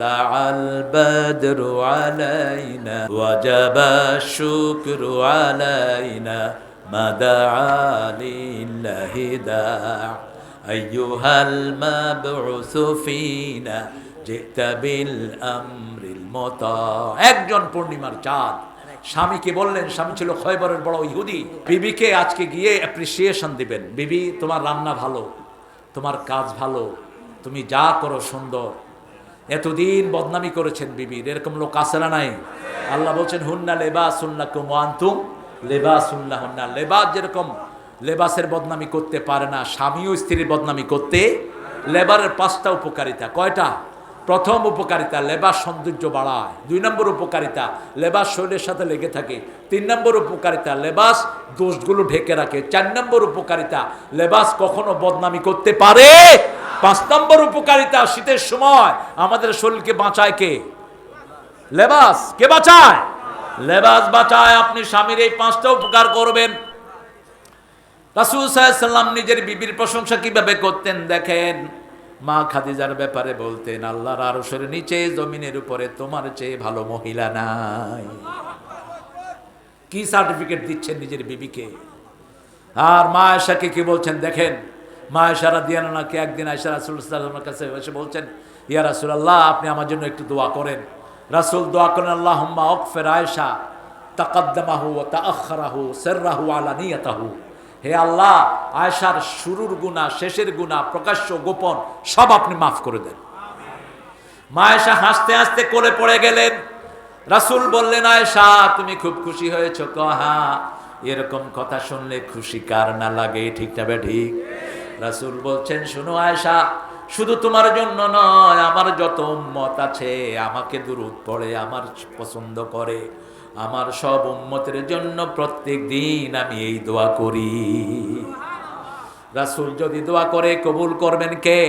طلع البدر علينا وجب الشكر علينا ما دعا لله داع أيها المبعوث فينا جئت بالأمر المطاع একজন পূর্ণিমার চাঁদ স্বামীকে বললেন স্বামী ছিল খয়বরের বড় ইহুদি বিবিকে আজকে গিয়ে অ্যাপ্রিসিয়েশন দিবেন বিবি তোমার রান্না ভালো তোমার কাজ ভালো তুমি যা করো সুন্দর এতদিন বদনামি করেছেন বিবির এরকম লোক না নাই। আল্লাহ বলছেন, হুন্না লেবাস উল্লাকুম ওয়ান্তুম লেবাস উল্লাহ হুন্না। লেবাস যেরকম লেবাসের বদনামি করতে পারে না, স্বামীও স্ত্রীর বদনামি করতে, লেবারের পাঁচটা উপকারিতা। কয়টা? প্রথম উপকারিতা, লেবাস সৌন্দর্য বাড়ায়। দুই নম্বর উপকারিতা, লেবাস শরীরের সাথে লেগে থাকে। তিন নম্বর উপকারিতা, লেবাস দোষগুলো ঢেকে রাখে। চার নম্বর উপকারিতা, লেবাস কখনো বদনামি করতে পারে পাঁচ নম্বর উপকারিতা শীতের সময়, আমাদের শরীরকে বাঁচায় কে? লেবাস। কে বাঁচায়? লেবাস বাঁচায়। আপনি স্বামীর এই পাঁচটা উপকার করবেন। রাসুল সাল্লাম নিজের বিবির প্রশংসা কীভাবে করতেন দেখেন? মা খাদিজার ব্যাপারে বলতেন, আল্লাহর আরশের নিচে, জমিনের উপরে তোমার চেয়ে ভালো মহিলা নাই। কি সার্টিফিকেট দিচ্ছেন নিজের বিবিকে? আর মা আয়সাকে কি বলছেন, দেখেন মা আয়সারা দিয়ানাকে একদিন আয়সা রাসুলের কাছে এসে বলছেন, ইয়া রাসুল আল্লাহ আপনি আমার জন্য একটু দোয়া করেন। রাসুল দোয়া করেন আল্লাহ হুম্মা অকফের আয়সা তাকাদ্দামাহু ও তাআখারাহু সিররাহু আলানিয়াতাহু হে আল্লাহ আয়সার শুরুর গুণা শেষের গুণা প্রকাশ্য, গোপন, সব আপনি মাফ করে দেন। মা হাসতে হাসতে করে পড়ে গেলেন। রাসুল বললেন আয়সা তুমি খুব খুশি হয়েছ কহা? এরকম কথা শুনলে খুশি কার না লাগে? ঠিক না ঠিক? রাসুল বলছেন, শুনো আয়সা শুধু তোমার জন্য নয়, আমার যত উম্মত আছে, আমাকে দূরত পড়ে, আমার পছন্দ করে, আমার সব উম্মতের জন্য প্রত্যেক দিন আমি এই দোয়া করি। রাসুল যদি দোয়া করে, কবুল করবেন কে?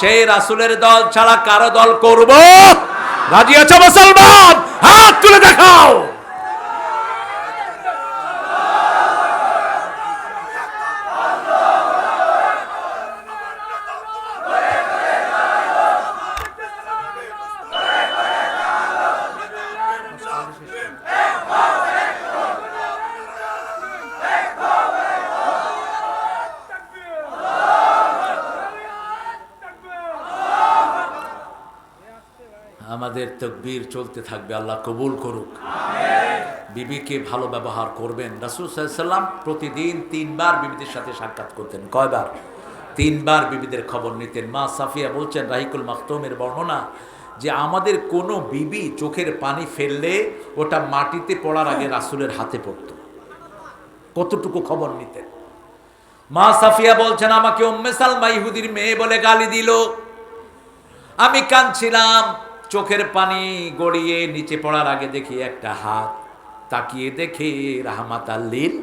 সেই রাসুলের দল ছাড়া কারও দল করব? রাজি আছো মুসলমান? আমাদের তকবীর চলতে থাকবে আল্লাহ কবুল করুক। বিবিকে ভালো ব্যবহার করবেন। রাসুল সাল্লাম প্রতিদিন তিনবার বিবিদের সাথে সাক্ষাৎ করতেন। কয়বার? তিনবার বিবিদের খবর নিতেন। মা সাফিয়া বলছেন রাহিকুল মাহতুমের বর্ণনা যে আমাদের কোনো বিবি চোখের পানি ফেললে ওটা মাটিতে পড়ার আগে রাসুলের হাতে পড়ত। কতটুকু খবর নিতেন? মা সাফিয়া বলছেন আমাকে উম্মে সালমা ইহুদির মেয়ে বলে গালি দিল। আমি কাঁদছিলাম। চোখের পানি গড়িয়ে নিচে পড়ার আগে দেখি একটা হাত। তাকিয়ে দেখে রাহমাত আল্লিল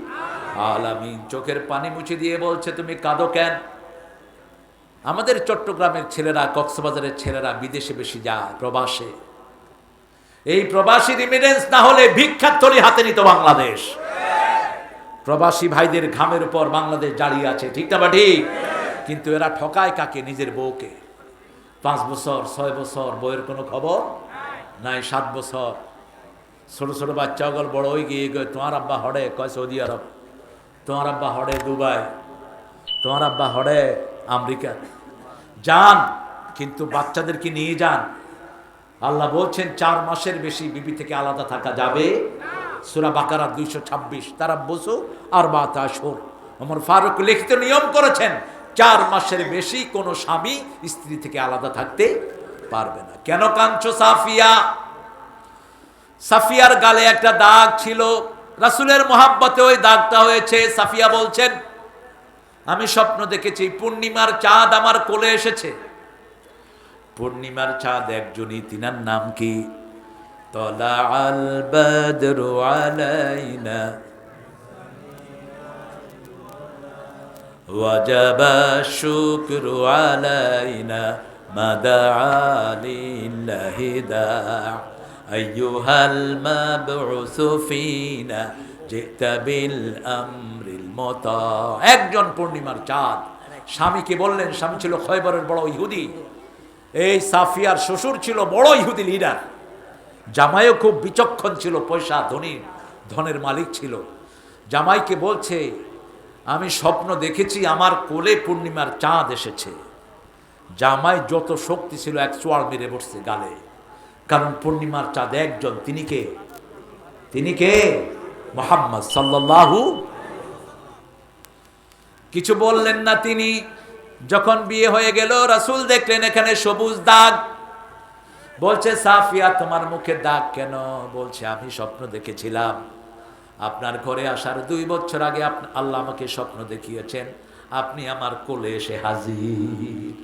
আলামিন। চোখের পানি মুছে দিয়ে বলছে, তুমি কাঁদো কেন? আমাদের চট্টগ্রামের ছেলেরা, কক্সবাজারের ছেলেরা বিদেশে বেশি যায়, প্রবাসে। এই প্রবাসী রিমিডেন্স না হলে ভিক্ষার থলি হাতে নিত বাংলাদেশ। প্রবাসী ভাইদের ঘামের উপর বাংলাদেশ দাঁড়িয়ে আছে, ঠিক না বা ঠিক? কিন্তু এরা ঠকায় কাকে? নিজের বউকে। পাঁচ বছর, ছয় বছর, বইয়ের কোনো খবর? নাই, সাত বছর। ছোট ছোট বাচ্চা গল, বড় হয়ে গিয়ে গিয়ে তোমার আব্বা হড়ে, কয় সৌদি আরব? তোমার আব্বা হড়ে দুবাই। তোমার আব্বা হড়ে আমেরিকা। যান, কিন্তু বাচ্চাদেরকে নিয়ে যান। আল্লাহ বলছেন, চার মাসের বেশি বিবি থেকে আলাদা থাকা যাবে। সুরা বাকারা দুইশো ছাব্বিশ তারা বসু আর বা তাসর আমার ফারুক লিখিত নিয়ম করেছেন চার মাসের বেশি কোনো স্বামী স্ত্রী থেকে আলাদা থাকতে পারবে না। কেন কাঞ্চো সাফিয়া? সাফিয়ার গালে একটা দাগ ছিল। রাসুলের মোহাব্বতে ওই দাগটা হয়েছে। সাফিয়া বলছেন, আমি স্বপ্ন দেখেছি, পূর্ণিমার চাঁদ আমার কোলে এসেছে। পূর্ণিমার চাঁদ একজনই, তিনার নাম কি? তলা আল বদরু আলাইনা। وجب الشكر علينا ما دعا لله داع أيها المبعوث فينا جئت بالأمر المطاع একজন পূর্ণিমার চাঁদ স্বামীকে বললেন স্বামী ছিল খয়বরের বড় ইহুদি এই সাফিয়ার শ্বশুর ছিল বড় ইহুদি লিডার জামাইও খুব বিচক্ষণ ছিল পয়সা ধনী ধনের মালিক ছিল জামাইকে বলছে আমি স্বপ্ন দেখেছি, আমার কোলে পূর্ণিমার চাঁদ এসেছে। জামাই যত শক্তি ছিল, এক চোয়াল মেরে বসছে গালে। কারণ পূর্ণিমার চাঁদ একজন, তিনি কে? তিনি কে? মোহাম্মদ সাল্লাল্লাহু কিছু বললেন না তিনি। যখন বিয়ে হয়ে গেল, রাসূল দেখলেন এখানে সবুজ দাগ। বলছে, সাফিয়া, তোমার মুখে দাগ কেন? বলছে, আমি স্বপ্ন দেখেছিলাম। আপনার ঘরে আসার দুই বছর আগে আল্লাহ আমাকে স্বপ্ন দেখিয়েছেন, আপনি আমার কোলে এসে হাজির।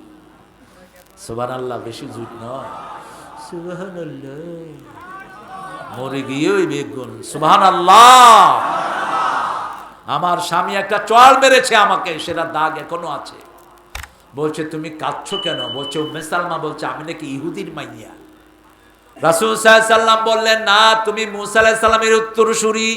সুবান আল্লাহ বেশি জুট নয়। সুবাহান বেগুন আল্লাহ আমার স্বামী একটা চল মেরেছে আমাকে, সেটা দাগ এখনও আছে। বলছে, তুমি কাঁদছো কেন? বলছে, উম্মে সালমা বলছে, আমি নাকি ইহুদির মাইয়া। রাসুল সাল্লাম বললেন, না, তুমি মুসা আলাহিসাল্লামের উত্তরসূরি।